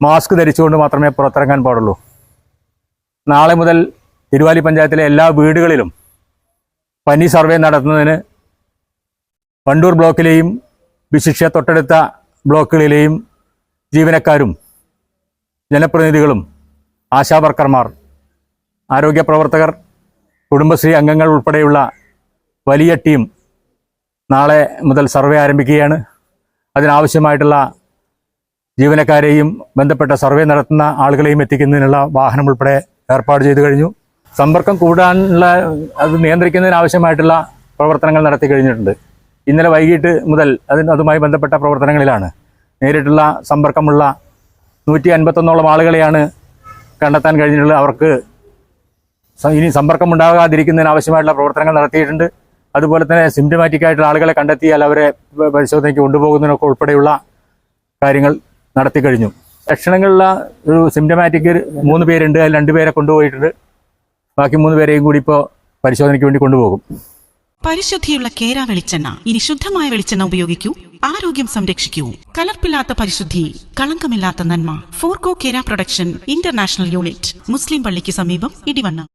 Mask ധരിച്ചുകൊണ്ട് മാത്രമേ പുറത്തിറങ്ങാൻ പാടുള്ളൂ. നാളെ മുതൽ തിരുവാലി പഞ്ചായത്തിലെ എല്ലാ വീടുകളിലും പനി സർവേ നടത്തുന്നതിന് വണ്ടൂർ ബ്ലോക്കിലെയും വിശിഷ്യ തൊട്ടടുത്ത ബ്ലോക്കുകളിലെയും ജീവനക്കാരും ജനപ്രതിനിധികളും ആശാവർക്കർമാർ ആരോഗ്യ പ്രവർത്തകർ കുടുംബശ്രീ അംഗങ്ങൾ ഉൾപ്പെടെയുള്ള വലിയ ടീം നാളെ മുതൽ സർവേ ആരംഭിക്കുകയാണ്. അതിനാവശ്യമായിട്ടുള്ള ജീവനക്കാരെയും ബന്ധപ്പെട്ട സർവേ നടത്തുന്ന ആളുകളെയും എത്തിക്കുന്നതിനുള്ള വാഹനം ഉൾപ്പെടെ ഏർപ്പാട് ചെയ്തു കഴിഞ്ഞു. സമ്പർക്കം കൂടാനുള്ള അത് നിയന്ത്രിക്കുന്നതിന് ആവശ്യമായിട്ടുള്ള പ്രവർത്തനങ്ങൾ നടത്തി കഴിഞ്ഞിട്ടുണ്ട്. ഇന്നലെ വൈകിട്ട് മുതൽ അതിന് അതുമായി ബന്ധപ്പെട്ട പ്രവർത്തനങ്ങളിലാണ്. നേരിട്ടുള്ള സമ്പർക്കമുള്ള നൂറ്റി അൻപത്തൊന്നോളം ആളുകളെയാണ് കണ്ടെത്താൻ കഴിഞ്ഞിട്ടുള്ളത്. അവർക്ക് ഇനി സമ്പർക്കം ഉണ്ടാകാതിരിക്കുന്നതിന് ആവശ്യമായിട്ടുള്ള പ്രവർത്തനങ്ങൾ നടത്തിയിട്ടുണ്ട്. അതുപോലെ തന്നെ സിംറ്റമാറ്റിക് ആയിട്ടുള്ള ആളുകളെ കണ്ടെത്തിയാൽ അവരെ പരിശോധനയ്ക്ക് കൊണ്ടുപോകുന്നതിനൊക്കെ ഉൾപ്പെടെയുള്ള കാര്യങ്ങൾ നടത്തി കഴിഞ്ഞു. ലക്ഷണങ്ങളുള്ള ഒരു സിംറ്റമാറ്റിക് മൂന്ന് പേരുണ്ട്. അതിൽ രണ്ട് പേരെ കൊണ്ടുപോയിട്ടുണ്ട്. ബാക്കി മൂന്ന് പേരെയും കൂടി ഇപ്പോൾ പരിശോധനയ്ക്ക് വേണ്ടി കൊണ്ടുപോകും. പരിശുദ്ധിയുള്ള കേര വെളിച്ചെണ്ണ. ഇനി ശുദ്ധമായ വെളിച്ചെണ്ണ ഉപയോഗിക്കൂ. ആരോഗ്യം സംരക്ഷിക്കൂ. കലർപ്പില്ലാത്ത പരിശുദ്ധി കളങ്കമില്ലാത്ത നന്മ. Forco Kera production international unit Muslim പള്ളിക്ക് സമീപം ഇടിവണ്ണ.